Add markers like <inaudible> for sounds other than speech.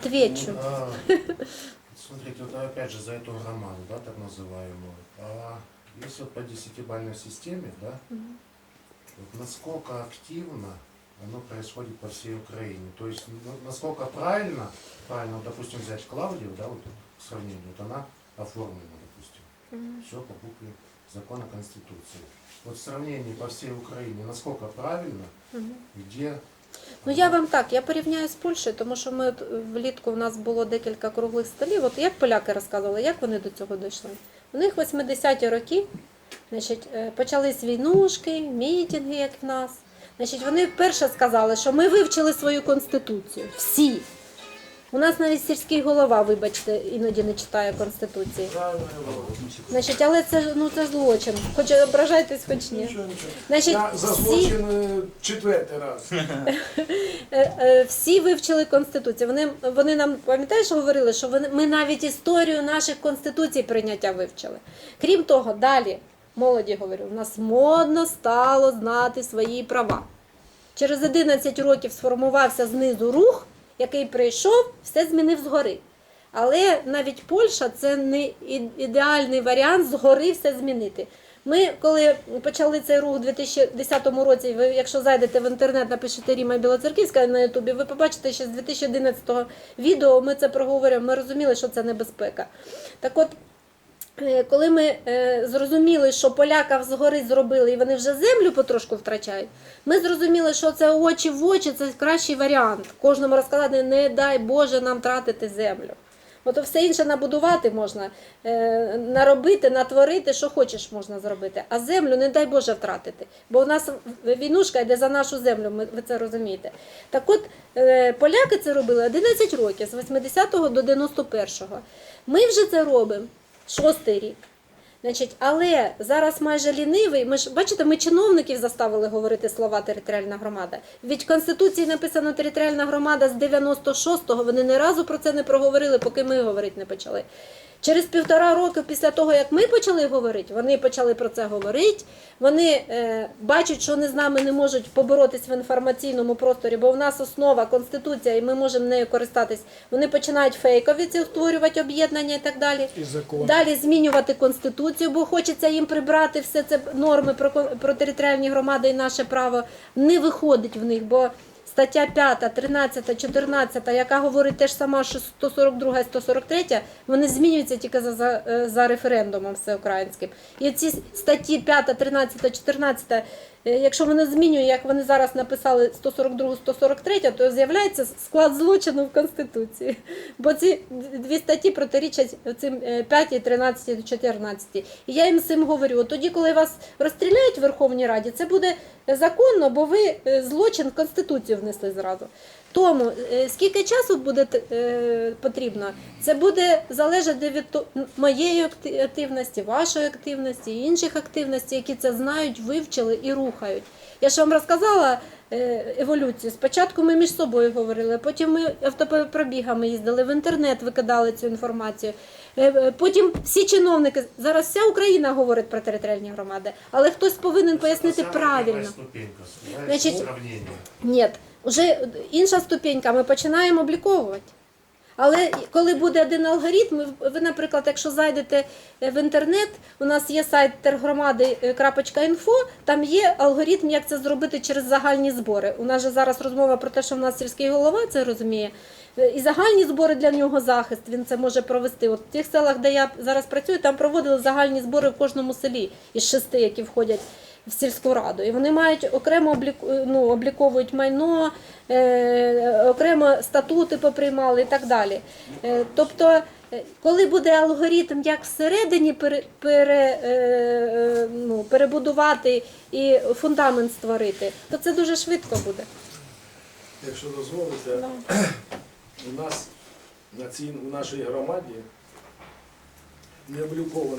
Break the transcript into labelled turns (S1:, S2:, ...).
S1: Отвечу.
S2: А, Смотрите, вот опять же за эту громаду, да, так называемую. А если вот по десятибалльной системе, да, вот насколько активно оно происходит по всей Украине. То есть ну, насколько правильно, правильно, вот, допустим, взять Клавдию, да, вот к сравнению, вот она оформлена, допустим. Все по букве закона Конституции. Вот в сравнении по всей Украине, насколько правильно, где
S1: Ну я вам так, я порівняю з Польщею, тому що ми от, влітку в нас було декілька круглих столів. От як поляки розказували, як вони до цього дійшли? У них 80-ті роки значить, е, почались війнушки, мітинги, як в нас. Значить, вони вперше сказали, що ми вивчили свою конституцію. Всі. У нас навіть сільський голова, вибачте, іноді не читає конституції. Значить, але це ж ну це злочин. Хоч ображайтесь, хоч ні.
S3: Нічого, нічого.
S1: Значить,
S3: Я за
S1: всі-
S3: злочин е, четвертий раз. <laughs>
S1: Е, е, всі вивчили конституцію. Вони, вони нам пам'ятаєш, говорили, що вони, ми навіть історію наших конституцій прийняття вивчили. Крім того, далі молоді говорю, у нас модно стало знати свої права. Через 11 років сформувався знизу рух, який прийшов, все змінив згори. Але навіть Польща це не ідеальний варіант згори все змінити. Ми, коли почали цей рух у 2010 році, ви, якщо зайдете в інтернет, напишете Ріма Білоцерківська на Ютубі, ви побачите, що з 2011 відео ми це проговорюємо, ми розуміли, що це небезпека. Так от, коли ми е, зрозуміли, що поляка згори зробили і вони вже землю потрошку втрачають, ми зрозуміли, що це очі в очі це кращий варіант. Кожному розказати, не дай Боже нам тратити землю. От все інше набудувати можна, е, наробити, натворити, що хочеш можна зробити. А землю, не дай Боже, втратити. Бо у нас війнушка йде за нашу землю, ми- ви це розумієте. Так от е, поляки це робили 11 років, з 80-го до 91-го. Ми вже це робимо шостий рік. Значить, але зараз майже лінивий. Ми ж бачите, ми чиновників заставили говорити слова територіальна громада. Від конституції написано територіальна громада з 96-го. Вони не разу про це не проговорили, поки ми говорити не почали. Через півтора року після того, як ми почали говорити, вони почали про це говорити. Вони е, бачать, що вони з нами не можуть поборотись в інформаційному просторі, бо в нас основа конституція, і ми можемо нею користатись. Вони починають фейкові ці створювати об'єднання і так далі.
S3: І закон.
S1: Далі змінювати конституцію, бо хочеться їм прибрати все це норми про, про територіальні громади і наше право. Не виходить в них, бо стаття 5, 13, 14, яка говорить те ж саме, що 142 і 143, вони змінюються тільки за, за, за референдумом всеукраїнським. І ці статті 5, 13, 14, е, якщо вони змінюють, як вони зараз написали 142, 143, то з'являється склад злочину в Конституції. Бо ці дві статті протирічать цим е, 5, 13, 14. І я їм цим говорю. Тоді, коли вас розстріляють в Верховній Раді, це буде законно, бо ви е, злочин в Конституцію внесли зразу. Тому е, скільки часу буде е, потрібно, це буде залежати від моєї активності, вашої активності, інших активностей, які це знають, вивчили і рухають. Я ж вам розказала е, еволюцію. Спочатку ми між собою говорили, потім ми автопробігами їздили, в інтернет викидали цю інформацію. Е, е, Потім всі чиновники, зараз вся Україна говорить про територіальні громади, але хтось повинен пояснити правильно.
S2: первая ступенька, да,
S1: Значит,
S2: сравнение.
S1: Ні, вже інша ступенька, ми починаємо обліковувати. Але коли буде один алгоритм, ви- наприклад, якщо зайдете е, в інтернет, у нас є сайт тергромади.інфо, там є алгоритм, як це зробити через загальні збори. У нас же зараз розмова про те, що в нас сільський голова це розуміє. Е, І загальні збори для нього захист, він це може провести. От в тих селах, де я зараз працюю, там проводили загальні збори в кожному селі із шести, які входять в сільську раду. І вони мають окремо обліку, ну, обліковують майно, е, окремо статути поприймали і так далі. Е, тобто, е, коли буде алгоритм, як всередині пере, пере, е, ну, перебудувати і фундамент створити, то це дуже швидко буде.
S3: Якщо дозволите, у нас на цій, у нашій громаді не обліковано